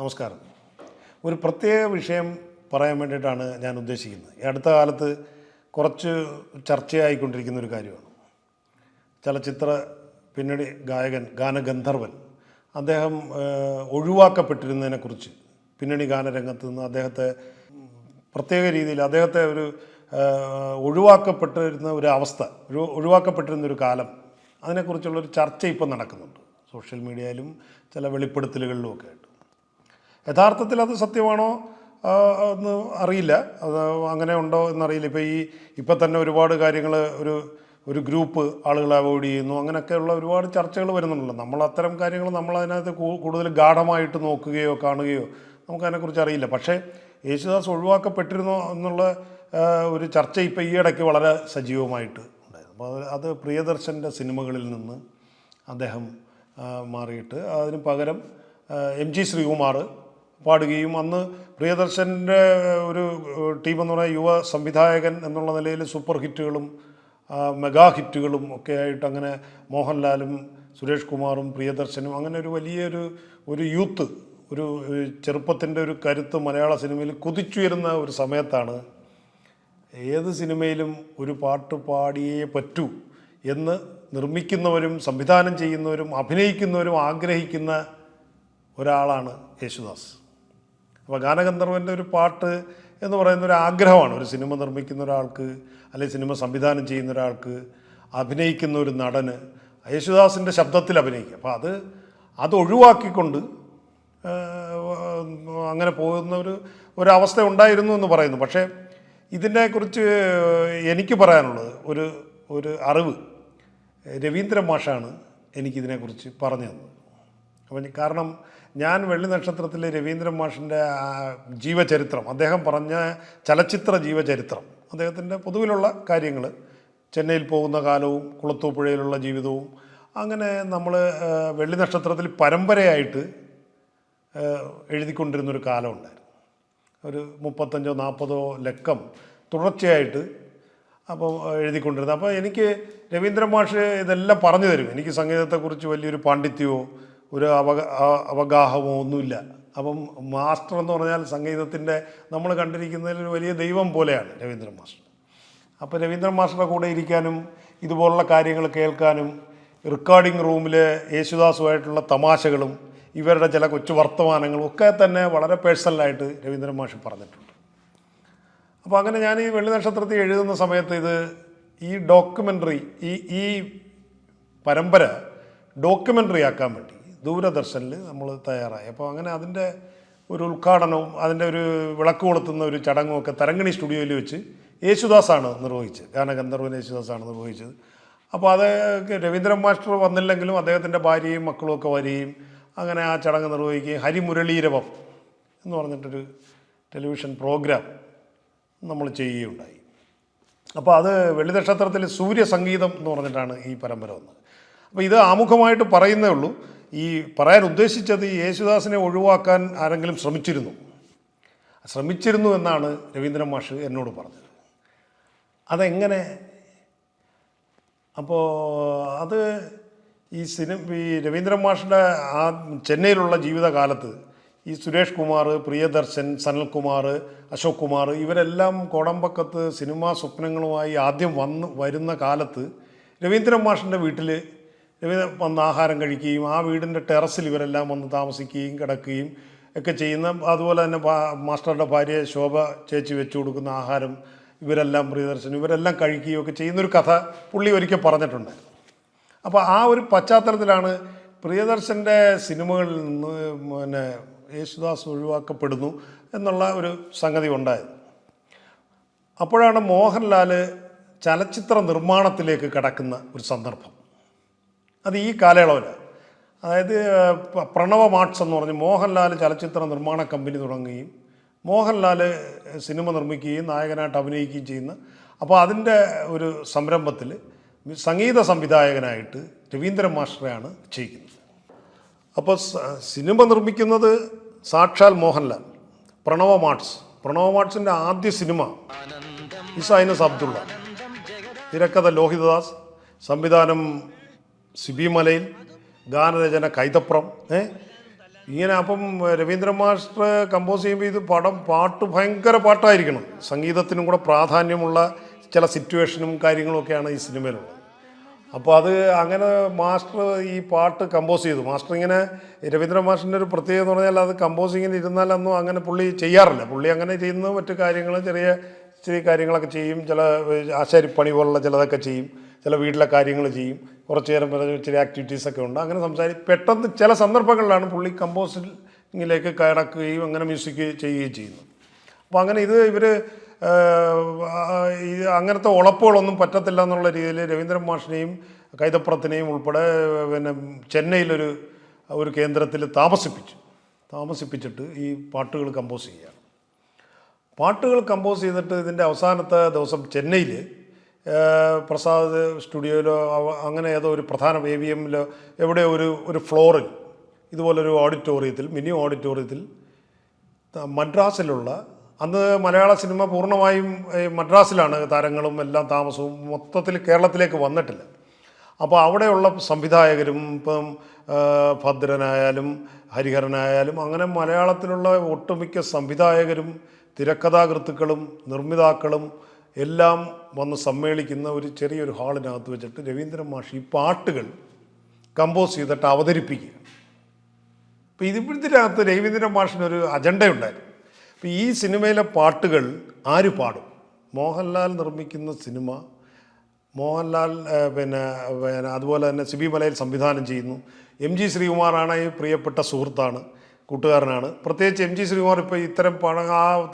നമസ്കാരം. ഒരു പ്രത്യേക വിഷയം പറയാൻ വേണ്ടിയിട്ടാണ് ഞാൻ ഉദ്ദേശിക്കുന്നത്. ഈ അടുത്ത കാലത്ത് കുറച്ച് ചർച്ചയായിക്കൊണ്ടിരിക്കുന്ന ഒരു കാര്യമാണ്. ചലച്ചിത്ര പിന്നണി ഗായകൻ ഗാനഗന്ധർവൻ അദ്ദേഹം ഒഴിവാക്കപ്പെട്ടിരുന്നതിനെക്കുറിച്ച് പിന്നണി ഗാനരംഗത്ത് നിന്ന് അദ്ദേഹത്തെ പ്രത്യേക രീതിയിൽ അദ്ദേഹത്തെ ഒരു ഒഴിവാക്കപ്പെട്ടിരുന്ന ഒരു അവസ്ഥ ഒരു ഒഴിവാക്കപ്പെട്ടിരുന്ന ഒരു കാലം അതിനെക്കുറിച്ചുള്ളൊരു ചർച്ച ഇപ്പം നടക്കുന്നുണ്ട്. സോഷ്യൽ മീഡിയയിലും ചില വെളിപ്പെടുത്തലുകളിലും ഒക്കെ ആയിട്ട്. യഥാർത്ഥത്തിൽ അത് സത്യമാണോ? എന്ന് അറിയില്ല. അത് അങ്ങനെ ഉണ്ടോ എന്നറിയില്ല. ഇപ്പോൾ ഈ ഇപ്പം തന്നെ ഒരുപാട് കാര്യങ്ങൾ ഒരു ഒരു ഗ്രൂപ്പ് ആളുകളെ അവോയ്ഡ് ചെയ്യുന്നു. അങ്ങനെയൊക്കെയുള്ള ഒരുപാട് ചർച്ചകൾ വരുന്നുണ്ടല്ലോ. നമ്മൾ അത്തരം കാര്യങ്ങൾ നമ്മൾ അതിനകത്ത് കൂടുതൽ ഗാഠമായിട്ട് നോക്കുകയോ കാണുകയോ നമുക്കതിനെക്കുറിച്ച് അറിയില്ല. പക്ഷേ യേശുദാസ് ഒഴിവാക്കപ്പെട്ടിരുന്നോ എന്നുള്ള ഒരു ചർച്ച ഇപ്പോൾ ഈ ഇടയ്ക്ക് വളരെ സജീവമായിട്ട് ഉണ്ടായിരുന്നു. അപ്പോൾ അത് പ്രിയദർശന്റെ സിനിമകളിൽ നിന്ന് അദ്ദേഹം മാറിയിട്ട് അതിന് പകരം എം ജി ശ്രീകുമാർ പാടുകയും അന്ന് പ്രിയദർശന്റെ ഒരു ടീം എന്ന് പറയുന്ന യുവ സംവിധായകൻ എന്നുള്ള നിലയിൽ സൂപ്പർ ഹിറ്റുകളും മെഗാ ഹിറ്റുകളും ഒക്കെ ആയിട്ട് അങ്ങനെ മോഹൻലാലും സുരേഷ് കുമാറും പ്രിയദർശനും അങ്ങനെ ഒരു വലിയൊരു ഒരു യൂത്ത് ഒരു ചെറുപ്പത്തിന്റെ ഒരു കരുത്ത് മലയാള സിനിമയിൽ കുതിച്ചുയരുന്ന ഒരു സമയത്താണ് ഏത് സിനിമയിലും ഒരു പാട്ട് പാടിയേ പറ്റൂ എന്ന് നിർമ്മിക്കുന്നവരും സംവിധാനം ചെയ്യുന്നവരും അഭിനയിക്കുന്നവരും ആഗ്രഹിക്കുന്ന ഒരാളാണ് യേശുദാസ്. അപ്പോൾ ഗാനഗന്ധർവന്റെ ഒരു പാട്ട് എന്ന് പറയുന്ന ഒരു ആഗ്രഹമാണ്. ഒരു സിനിമ നിർമ്മിക്കുന്ന ഒരാൾക്ക് അല്ലെങ്കിൽ സിനിമ സംവിധാനം ചെയ്യുന്ന ഒരാൾക്ക് അഭിനയിക്കുന്ന ഒരു നടന് യേശുദാസിന്റെ ശബ്ദത്തിൽ അഭിനയിക്കുക. അപ്പോൾ അത് അത് ഒഴിവാക്കിക്കൊണ്ട് അങ്ങനെ പോകുന്ന ഒരു ഒരവസ്ഥ ഉണ്ടായിരുന്നു എന്ന് പറയുന്നു. പക്ഷേ ഇതിനെക്കുറിച്ച് എനിക്ക് പറയാനുള്ളത് ഒരു ഒരു അറിവ് രവീന്ദ്ര മാഷാണ് എനിക്കിതിനെക്കുറിച്ച് പറഞ്ഞു തന്നത്. അപ്പം കാരണം ഞാൻ വെള്ളി നക്ഷത്രത്തിലെ രവീന്ദ്രൻ മാഷിന്റെ ജീവചരിത്രം അദ്ദേഹം പറഞ്ഞ ചലച്ചിത്ര ജീവചരിത്രം അദ്ദേഹത്തിന്റെ പൊതുവിലുള്ള കാര്യങ്ങൾ ചെന്നൈയിൽ പോകുന്ന കാലവും കുളത്തൂപ്പുഴയിലുള്ള ജീവിതവും അങ്ങനെ നമ്മൾ വെള്ളി നക്ഷത്രത്തിൽ പരമ്പരയായിട്ട് എഴുതിക്കൊണ്ടിരുന്നൊരു കാലമുണ്ടായിരുന്നു ഒരു മുപ്പത്തഞ്ചോ നാൽപ്പതോ ലക്കം തുടർച്ചയായിട്ട് അപ്പോൾ എഴുതിക്കൊണ്ടിരുന്നത്. അപ്പോൾ എനിക്ക് രവീന്ദ്രൻ മാഷ് ഇതെല്ലാം പറഞ്ഞു തരും. എനിക്ക് സംഗീതത്തെക്കുറിച്ച് വലിയൊരു പാണ്ഡിത്യമോ ഒരു അവഗ അവഗാഹമോ ഒന്നുമില്ല. അപ്പം മാസ്റ്റർ എന്ന് പറഞ്ഞാൽ സംഗീതത്തിന്റെ നമ്മൾ കണ്ടിരിക്കുന്നതിൽ ഒരു വലിയ ദൈവം പോലെയാണ് രവീന്ദ്രൻ മാസ്റ്റർ. അപ്പോൾ രവീന്ദ്രൻ മാസ്റ്ററുടെ കൂടെ ഇരിക്കാനും ഇതുപോലുള്ള കാര്യങ്ങൾ കേൾക്കാനും റെക്കോർഡിംഗ് റൂമിൽ യേശുദാസുമായിട്ടുള്ള തമാശകളും ഇവരുടെ ചില കൊച്ചു വർത്തമാനങ്ങളും ഒക്കെ തന്നെ വളരെ പേഴ്സണലായിട്ട് രവീന്ദ്രൻ മാഷ് പറഞ്ഞിട്ടുണ്ട്. അപ്പോൾ അങ്ങനെ ഞാൻ ഈ വെള്ളി നക്ഷത്രത്തിൽ എഴുതുന്ന സമയത്ത് ഇത് ഈ ഡോക്യുമെന്ററി ഈ ഈ പരമ്പര ഡോക്യുമെന്ററി ആക്കാൻ വേണ്ടി ദൂരദർശനിൽ നമ്മൾ തയ്യാറായി. അപ്പോൾ അങ്ങനെ അതിന്റെ ഒരു ഉദ്ഘാടനവും അതിന്റെ ഒരു വിളക്ക് കൊളുത്തുന്ന ഒരു ചടങ്ങും ഒക്കെ തരങ്കണി സ്റ്റുഡിയോയിൽ വെച്ച് യേശുദാസാണ് നിർവഹിച്ചത്. ഗാനഗന്ധർവൻ യേശുദാസാണ് നിർവഹിച്ചത്. അപ്പോൾ അത് രവീന്ദ്രൻ മാസ്റ്റർ വന്നില്ലെങ്കിലും അദ്ദേഹത്തിന്റെ ഭാര്യയും മക്കളും ഒക്കെ വരികയും അങ്ങനെ ആ ചടങ്ങ് നിർവഹിക്കുകയും ഹരിമുരളീരവം എന്ന് പറഞ്ഞിട്ടൊരു ടെലിവിഷൻ പ്രോഗ്രാം നമ്മൾ ചെയ്യുകയുണ്ടായി. അപ്പോൾ അത് വെള്ളി നക്ഷത്രത്തിൽ സൂര്യസംഗീതം എന്ന് പറഞ്ഞിട്ടാണ് ഈ പരമ്പര വന്നത്. അപ്പോൾ ഇത് ആമുഖമായിട്ട് പറയുന്നേ ഉള്ളൂ. ഈ പറയാൻ ഉദ്ദേശിച്ചത് യേശുദാസിനെ ഒഴിവാക്കാൻ ആരെങ്കിലും ശ്രമിച്ചിരുന്നു. ശ്രമിച്ചിരുന്നു എന്നാണ് രവീന്ദ്രൻ മാഷ് എന്നോട് പറഞ്ഞത്. അതെങ്ങനെ? അപ്പോൾ അത് ഈ സിനിമ ഈ രവീന്ദ്രൻ മാഷിന്റെ ആ ചെന്നൈയിലുള്ള ജീവിതകാലത്ത് ഈ സുരേഷ് കുമാർ പ്രിയദർശൻ സനൽകുമാർ അശോക് കുമാർ ഇവരെല്ലാം കോടമ്പക്കത്ത് സിനിമാ സ്വപ്നങ്ങളുമായി ആദ്യം വന്ന് വരുന്ന കാലത്ത് രവീന്ദ്രൻ മാഷിന്റെ വീട്ടിൽ രവീന്ദ്ര വന്ന് ആഹാരം കഴിക്കുകയും ആ വീടിന്റെ ടെറസിൽ ഇവരെല്ലാം വന്ന് താമസിക്കുകയും കിടക്കുകയും ഒക്കെ ചെയ്യുന്ന അതുപോലെ തന്നെ മാസ്റ്ററുടെ ഭാര്യ ശോഭ ചേച്ചി വെച്ചു കൊടുക്കുന്ന ആഹാരം ഇവരെല്ലാം പ്രിയദർശൻ ഇവരെല്ലാം കഴിക്കുകയും ഒക്കെ ചെയ്യുന്നൊരു കഥ പുള്ളി ഒരിക്കൽ പറഞ്ഞിട്ടുണ്ട്. അപ്പോൾ ആ ഒരു പശ്ചാത്തലത്തിലാണ് പ്രിയദർശന്റെ സിനിമകളിൽ നിന്ന് പിന്നെ യേശുദാസ് ഒഴിവാക്കപ്പെടുന്നു എന്നുള്ള ഒരു സംഗതി ഉണ്ടായത്. അപ്പോഴാണ് മോഹൻലാൽ ചലച്ചിത്ര നിർമ്മാണത്തിലേക്ക് കടക്കുന്ന ഒരു സന്ദർഭം. അത് ഈ കാലയളവിലാണ് അതായത് പ്രണവ മാർട്സ് എന്ന് പറഞ്ഞ് മോഹൻലാൽ ചലച്ചിത്ര നിർമ്മാണ കമ്പനി തുടങ്ങുകയും മോഹൻലാൽ സിനിമ നിർമ്മിക്കുകയും നായകനായിട്ട് അഭിനയിക്കുകയും ചെയ്യുന്ന അപ്പോൾ അതിന്റെ ഒരു സംരംഭത്തിൽ സംഗീത സംവിധായകനായിട്ട് രവീന്ദ്രൻ മാസ്റ്ററെയാണ് ചെയ്യിക്കുന്നത്. അപ്പോൾ സിനിമ നിർമ്മിക്കുന്നത് സാക്ഷാൽ മോഹൻലാൽ പ്രണവ മാർട്സ്. പ്രണവ മാർട്സിന്റെ ആദ്യ സിനിമ ഇസൈനസ് അബ്ദുള്ള തിരക്കഥ ലോഹിതദാസ് സംവിധാനം സിബി മലയിൽ ഗാനരചന കൈതപ്രം ഏ? ഇങ്ങനെ അപ്പം രവീന്ദ്ര മാസ്റ്റർ കമ്പോസ് ചെയ്യുമ്പോൾ ഇത് പടം പാട്ട് ഭയങ്കര പാട്ടായിരിക്കണം. സംഗീതത്തിനും കൂടെ പ്രാധാന്യമുള്ള ചില സിറ്റുവേഷനും കാര്യങ്ങളൊക്കെയാണ് ഈ സിനിമയിലുള്ളത്. അപ്പോൾ അത് അങ്ങനെ മാസ്റ്റർ ഈ പാട്ട് കമ്പോസ് ചെയ്തു. മാസ്റ്റർ ഇങ്ങനെ രവീന്ദ്ര മാസ്റ്ററിന്റെ ഒരു പ്രത്യേകത എന്ന് പറഞ്ഞാൽ അത് കമ്പോസിങ്ങിന് ഇരുന്നാലൊന്നും അങ്ങനെ പുള്ളി ചെയ്യാറില്ല. പുള്ളി അങ്ങനെ ചെയ്യുന്ന മറ്റു കാര്യങ്ങൾ ചെറിയ ചെറിയ കാര്യങ്ങളൊക്കെ ചെയ്യും. ചില ആശാരിപ്പണി പോലുള്ള ചിലതൊക്കെ ചെയ്യും. ചില വീട്ടിലെ കാര്യങ്ങൾ ചെയ്യും. കുറച്ച് നേരം പറഞ്ഞ ചില ആക്ടിവിറ്റീസൊക്കെ ഉണ്ട്. അങ്ങനെ സംസാരി പെട്ടെന്ന് ചില സന്ദർഭങ്ങളിലാണ് പുള്ളി കമ്പോസിങ്ങിലേക്ക് കടക്കുകയും അങ്ങനെ മ്യൂസിക് ചെയ്യുകയും ചെയ്യുന്നു അപ്പോൾ അങ്ങനെ ഇത് ഇവർ അങ്ങനത്തെ ഉളപ്പുകളൊന്നും പറ്റത്തില്ല എന്നുള്ള രീതിയിൽ രവീന്ദ്രൻ മാഷിനെയും കൈതപ്പുറത്തിനെയും ഉൾപ്പെടെ പിന്നെ ചെന്നൈയിലൊരു ഒരു കേന്ദ്രത്തിൽ താമസിപ്പിച്ചു. താമസിപ്പിച്ചിട്ട് ഈ പാട്ടുകൾ കമ്പോസ് ചെയ്യുകയാണ്. പാട്ടുകൾ കമ്പോസ് ചെയ്തിട്ട് ഇതിന്റെ അവസാനത്തെ ദിവസം ചെന്നൈയിൽ പ്രസാദ് സ്റ്റുഡിയോയിലോ അങ്ങനെ ഏതോ ഒരു പ്രധാന എ വി എമ്മിലോ എവിടെ ഒരു ഒരു ഫ്ലോറിൽ ഇതുപോലൊരു ഓഡിറ്റോറിയത്തിൽ മിനി ഓഡിറ്റോറിയത്തിൽ മദ്രാസിലുള്ള അന്ന് മലയാള സിനിമ പൂർണമായും മദ്രാസിലാണ് താരങ്ങളും എല്ലാം താമസവും മൊത്തത്തിൽ കേരളത്തിലേക്ക് വന്നിട്ടില്ല. അപ്പോൾ അവിടെയുള്ള സംവിധായകരും ഇപ്പം ഭദ്രനായാലും ഹരിഹരനായാലും അങ്ങനെ മലയാളത്തിലുള്ള ഒട്ടുമിക്ക സംവിധായകരും തിരക്കഥാകൃത്തുക്കളും നിർമ്മിതാക്കളും എല്ലാം വന്ന് സമ്മേളിക്കുന്ന ഒരു ചെറിയൊരു ഹാളിനകത്ത് വെച്ചിട്ട് രവീന്ദ്രൻ മാഷ് ഈ പാട്ടുകൾ കമ്പോസ് ചെയ്തിട്ട് അവതരിപ്പിക്കുക. അപ്പോൾ ഇതിപ്പോഴത്തിനകത്ത് രവീന്ദ്രൻ മാഷിനൊരു അജണ്ടയുണ്ടായിരുന്നു. അപ്പോൾ ഈ സിനിമയിലെ പാട്ടുകൾ ആര് പാടും? മോഹൻലാൽ നിർമ്മിക്കുന്ന സിനിമ മോഹൻലാൽ പിന്നെ പിന്നെ അതുപോലെ തന്നെ സിബി മലയിൽ സംവിധാനം ചെയ്യുന്നു. എം ജി ശ്രീകുമാറാണ് ഈ പ്രിയപ്പെട്ട സുഹൃത്താണ്. കൂട്ടുകാരനാണ്. പ്രത്യേകിച്ച് എം ജി ശ്രീകുമാർ ഇപ്പോൾ ഇത്തരം പണ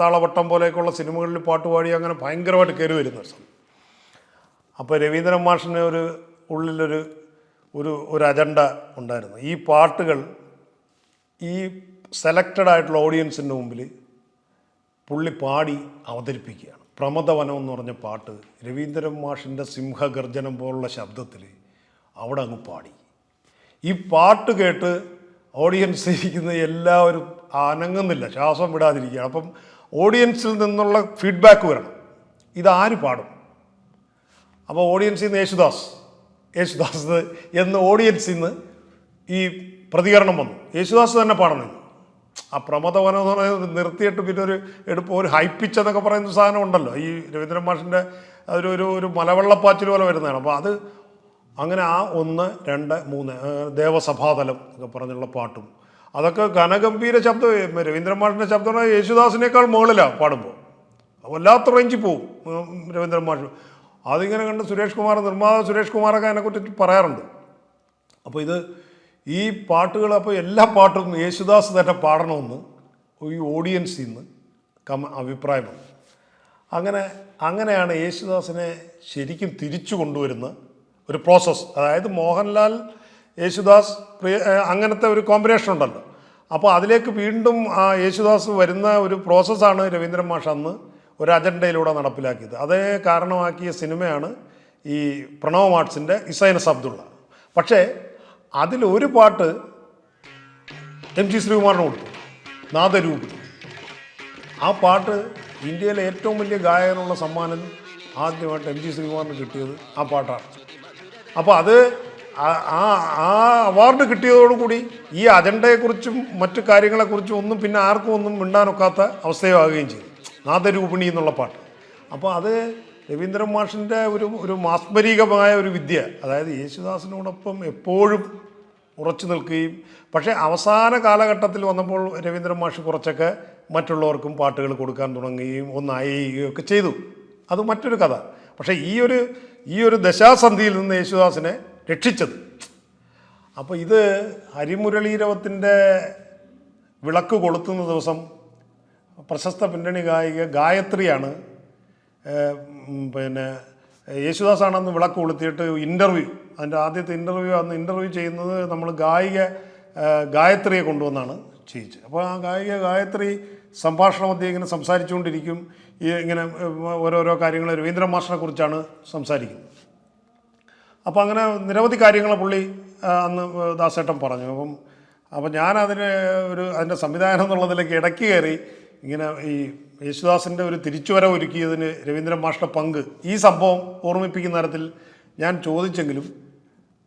താളവട്ടം പോലെയൊക്കെയുള്ള സിനിമകളിൽ പാട്ട് പാടി അങ്ങനെ ഭയങ്കരമായിട്ട് കയറി വരുന്ന സമയം അപ്പോൾ രവീന്ദ്രൻ മാഷിന് ഒരു ഉള്ളിലൊരു ഒരു ഒരു അജണ്ട ഉണ്ടായിരുന്നു. ഈ പാട്ടുകൾ ഈ സെലക്റ്റഡ് ആയിട്ടുള്ള ഓഡിയൻസിന്റെ മുമ്പിൽ പുള്ളി പാടി അവതരിപ്പിക്കുകയാണ്. പ്രമദവനം എന്ന് പറഞ്ഞ പാട്ട് രവീന്ദ്രൻ മാഷിന്റെ സിംഹഗർജനം പോലുള്ള ശബ്ദത്തിൽ അവിടെ അങ്ങ് പാടി. ഈ പാട്ട് കേട്ട് ഓഡിയൻസ് ഇരിക്കുന്ന എല്ലാവരും അനങ്ങുന്നില്ല ശ്വാസം വിടാതിരിക്കുകയാണ്. അപ്പം ഓഡിയൻസിൽ നിന്നുള്ള ഫീഡ്ബാക്ക് വരണം. ഇതാര് പാടും? അപ്പോൾ ഓഡിയൻസിൽ നിന്ന് യേശുദാസ് യേശുദാസ് എന്ന് ഓഡിയൻസിൽ നിന്ന് ഈ പ്രതികരണം വന്നു. യേശുദാസ് തന്നെ പാടുന്നു ആ പ്രമദവനം എന്ന് പറയുന്നത് നിർത്തിയിട്ട് പിന്നെ ഒരു എടുപ്പ് ഒരു ഹൈപ്പിച്ച് എന്നൊക്കെ പറയുന്ന സാധനം ഉണ്ടല്ലോ. ഈ രവീന്ദ്രൻ മാഷിന്റെ ഒരു ഒരു ഒരു മലവെള്ളപ്പാച്ചിൽ പോലെ വരുന്നതാണ്. അപ്പോൾ അത് അങ്ങനെ ആ ഒന്ന് രണ്ട് മൂന്ന് ദേവസഭാതലം എന്നൊക്കെ പറഞ്ഞുള്ള പാട്ടും. അതൊക്കെ ഘനഗംഭീര ശബ്ദം രവീന്ദ്രമാഷിന്റെ ശബ്ദമാണ് യേശുദാസിനേക്കാൾ മുകളിലാണ് പാടുമ്പോൾ വല്ലാത്ത റേഞ്ചിൽ പോവും രവീന്ദ്രമാഷ്. അതിങ്ങനെ കണ്ട് സുരേഷ് കുമാർ നിർമ്മാതാവ് സുരേഷ് കുമാറൊക്കെ അതിനെക്കുറിച്ച് പറയാറുണ്ട്. അപ്പോൾ ഇത് ഈ പാട്ടുകൾ അപ്പോൾ എല്ലാ പാട്ടും യേശുദാസ് തന്നെ പാടണമെന്ന് ഈ ഓഡിയൻസിൽ നിന്ന് കമ അഭിപ്രായമാണ് അങ്ങനെ അങ്ങനെയാണ് യേശുദാസിനെ ശരിക്കും തിരിച്ചു കൊണ്ടുവരുന്ന ഒരു പ്രോസസ്സ് അതായത് മോഹൻലാൽ യേശുദാസ് പ്രിയ അങ്ങനത്തെ ഒരു കോമ്പിനേഷൻ ഉണ്ടല്ലോ. അപ്പോൾ അതിലേക്ക് വീണ്ടും ആ യേശുദാസ് വരുന്ന ഒരു പ്രോസസ്സാണ് രവീന്ദ്രൻ മാഷ് അന്ന് ഒരു അജണ്ടയിലൂടെ നടപ്പിലാക്കിയത്. അതേ കാരണമാക്കിയ സിനിമയാണ് ഈ പ്രണവ് മാർട്സിന്റെ ഇസൈനസ് അബ്ദുള്ള. പക്ഷേ അതിലൊരു പാട്ട് എം ജി ശ്രീകുമാറിന് കൊടുത്തു. നാദരൂപി. ആ പാട്ട് ഇന്ത്യയിലെ ഏറ്റവും വലിയ ഗായകനുള്ള സമ്മാനം ആദ്യമായിട്ട് എം ജി ശ്രീകുമാറിന് കിട്ടിയത് ആ പാട്ടാണ്. അപ്പോൾ അത് ആ- ആ അവാർഡ് കിട്ടിയതോടുകൂടി ഈ അജണ്ടയെക്കുറിച്ചും മറ്റു കാര്യങ്ങളെക്കുറിച്ചും ഒന്നും പിന്നെ ആർക്കും ഒന്നും മിണ്ടാനൊക്കാത്ത അവസ്ഥയാവുകയും ചെയ്തു. നാദരൂപിണി എന്നുള്ള പാട്ട്. അപ്പോൾ അത് രവീന്ദ്രൻ മാഷിന്റെ ഒരു ഒരു മാസ്മരികമായ ഒരു വിദ്യ. അതായത് യേശുദാസിനോടൊപ്പം എപ്പോഴും ഉറച്ചു നിൽക്കുകയും പക്ഷേ അവസാന കാലഘട്ടത്തിൽ വന്നപ്പോൾ രവീന്ദ്രൻ മാഷ് കുറച്ചൊക്കെ മറ്റുള്ളവർക്കും പാട്ടുകൾ കൊടുക്കാൻ തുടങ്ങുകയും ഒന്നായി ഒക്കെ ചെയ്തു. അത് മറ്റൊരു കഥ. പക്ഷേ ഈ ഒരു ഈ ഒരു ദശാസന്ധിയിൽ നിന്ന് യേശുദാസിനെ രക്ഷിച്ചത്. അപ്പോൾ ഇത് ഹരിമുരളീരവത്തിന്റെ വിളക്ക് കൊളുത്തുന്ന ദിവസം പ്രശസ്ത പിന്നണി ഗായിക ഗായത്രിയാണ് പിന്നെ യേശുദാസാണെന്ന് വിളക്ക് കൊളുത്തിയിട്ട് ഇന്റർവ്യൂ അതിന്റെ ആദ്യത്തെ ഇന്റർവ്യൂ അന്ന് ഇന്റർവ്യൂ ചെയ്യുന്നത് നമ്മൾ ഗായിക ഗായത്രിയെ കൊണ്ടുവന്നാണ് ചെയ്യിച്ചത്. അപ്പോൾ ആ ഗായിക ഗായത്രി സംഭാഷണ മധ്യേ ഇങ്ങനെ സംസാരിച്ചുകൊണ്ടിരിക്കും. ഈ ഇങ്ങനെ ഓരോരോ കാര്യങ്ങൾ രവീന്ദ്ര മാഷിനെ കുറിച്ചാണ് സംസാരിക്കുന്നത്. അപ്പോൾ അങ്ങനെ നിരവധി കാര്യങ്ങൾ പുള്ളി അന്ന് ദാസേട്ടൻ പറഞ്ഞു. അപ്പം അപ്പം ഞാൻ അതിന് ഒരു അതിന്റെ സംവിധാനം എന്നുള്ളതിലേക്ക് ഇടയ്ക്ക് കയറി ഇങ്ങനെ ഈ യേശുദാസിന്റെ ഒരു തിരിച്ചുവരവ് ഒരുക്കിയതിന് രവീന്ദ്രൻ മാഷിന്റെ പങ്ക് ഈ സംഭവം ഓർമ്മിപ്പിക്കുന്ന തരത്തിൽ ഞാൻ ചോദിച്ചെങ്കിലും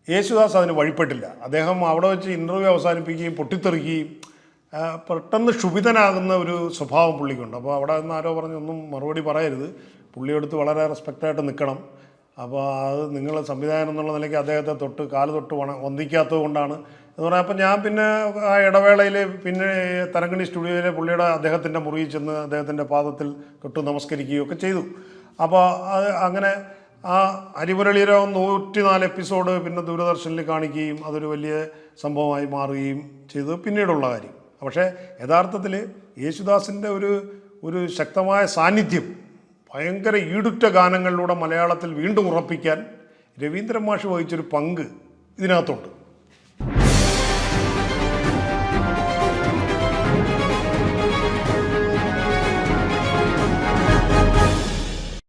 യേശുദാസ് അതിന് വഴിപ്പെട്ടില്ല. അദ്ദേഹം അവിടെ വെച്ച് ഇന്റർവ്യൂ അവസാനിപ്പിക്കുകയും പൊട്ടിത്തെറിക്കുകയും പെട്ടെന്ന് ക്ഷുഭിതനാകുന്ന ഒരു സ്വഭാവം പുള്ളിക്കുണ്ട്. അപ്പോൾ അവിടെ നിന്ന് ആരോ പറഞ്ഞു ഒന്നും മറുപടി പറയരുത്. പുള്ളിയെടുത്ത് വളരെ റെസ്പെക്റ്റായിട്ട് നിൽക്കണം. അപ്പോൾ അത് നിങ്ങൾ സംവിധായകൻ എന്നുള്ള നിലയ്ക്ക് അദ്ദേഹത്തെ തൊട്ട് കാൽ തൊട്ട് വണ വന്ദിക്കാത്തത് കൊണ്ടാണ്. എന്ന് പറഞ്ഞാൽ അപ്പം ഞാൻ പിന്നെ ആ ഇടവേളയിൽ പിന്നെ തരങ്കണി സ്റ്റുഡിയോയിലെ പുള്ളിയുടെ അദ്ദേഹത്തിന്റെ മുറിയിൽ ചെന്ന് അദ്ദേഹത്തിന്റെ പാദത്തിൽ തൊട്ട് നമസ്കരിക്കുകയും ഒക്കെ ചെയ്തു. അപ്പോൾ അത് അങ്ങനെ ആ അരിമുരളീരം നൂറ്റിനാല് എപ്പിസോഡ് പിന്നെ ദൂരദർശനിൽ കാണിക്കുകയും അതൊരു വലിയ സംഭവമായി മാറുകയും ചെയ്തു. പിന്നീടുള്ള കാര്യം. പക്ഷേ യഥാർത്ഥത്തിൽ യേശുദാസിന്റെ ഒരു ഒരു ശക്തമായ സാന്നിധ്യം ഭയങ്കര ഈടുറ്റ ഗാനങ്ങളിലൂടെ മലയാളത്തിൽ വീണ്ടും ഉറപ്പിക്കാൻ രവീന്ദ്രൻ മാഷ് വഹിച്ചൊരു പങ്ക് ഇതിനകത്തുണ്ട്.